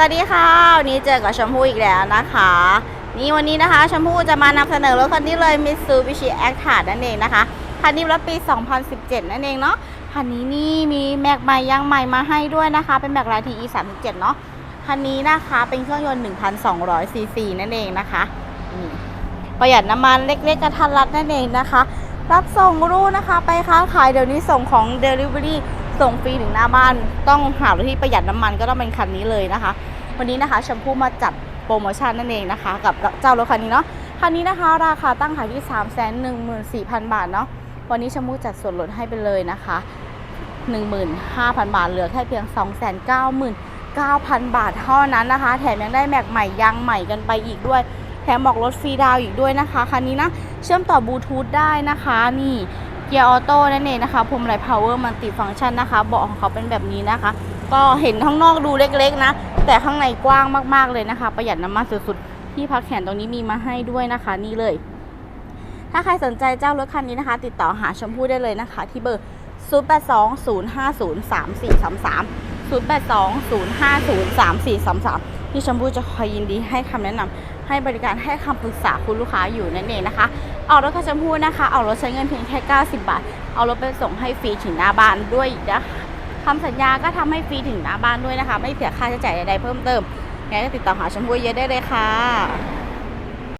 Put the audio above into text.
วัสดีค่ะ วันนี้เจอกับชมพู่อีกแล้วนะคะ นี่วันนี้นะคะชมพู่จะมานำเสนอรถคันนี้เลย Mitsubishi a c t r a นั่นเองนะคะ คันนี้รถปี 2017 นั่นเองเนาะ คันนี้นี่มีแม็กใหม่ยางใหม่มาให้ด้วยนะคะ เป็นแม็กลาย TE 37เนาะ คันนี้นะคะเป็นเครื่องยนต์ 1,200 ซีซีนั่นเองนะคะประหยัดน้ำมันเล็กๆกระทันรัดนั่นเองนะคะ รับส่งรู้นะคะ ไปค้าขายเดี๋ยวนี้ส่งของ Delivery ส่งฟรีถึงหน้าบ้าน ต้องหารถที่ประหยัดน้ำมันก็ต้องเป็นคันนี้เลยนะคะ วันนี้นะคะชมพู่มาจัดโปรโมชั่นนั่นเองนะคะ กับเจ้ารถคันนี้เนาะคันนี้นะคะ ราคาตั้งขายที่3 1 4 0 0 0 บาทเนาะวันนี้ชมพู่จัดส่วนลดให้ไปเลยนะคะ 15,000 บาทเหลือแค่เพียง 299,000 บาทเท่านั้นนะคะ แถมยังได้แม็กใหม่ยางใหม่กันไปอีกด้วย แถมบอกรถฟรีดาวอีกด้วยนะคะ คันนี้นะ เชื่อมต่อบลูทูธได้นะคะ นี่ เกียร์ออโต้นั่นเองนะคะพวงมาลัยพาวเวอร์มันติฟังก์ชันนะคะ เบาะของเขาเป็นแบบนี้นะคะ ก็เห็นข้างนอกดูเล็กๆนะ แต่ข้างในกว้างมากๆเลยนะคะ ประหยัดน้ำมันสุดๆ ที่พักแขนตรงนี้มีมาให้ด้วยนะคะ นี่เลย ถ้าใครสนใจเจ้ารถคันนี้นะคะ ติดต่อหาชมพู่ได้เลยนะคะ ที่เบอร์ 0820503433 0820503433 ที่ชมพู่จะคอยยินดีให้คำแนะนำให้บริการให้คำปรึกษาคุณลูกค้าอยู่นั่นเองนะคะ เอารถกับชมพู่นะคะเอารถใช้เงินเพียงแค่ 90 บาท เอารถไปส่งให้ฟรีถึงหน้าบ้านด้วยนะคำสัญญาก็ทำให้ฟรีถึงหน้าบ้านด้วยนะคะ ไม่เสียค่าใช้จ่ายใดๆเพิ่มเติมงั้นก็ติดต่อหาชมพู่เยอะได้เลยค่ะ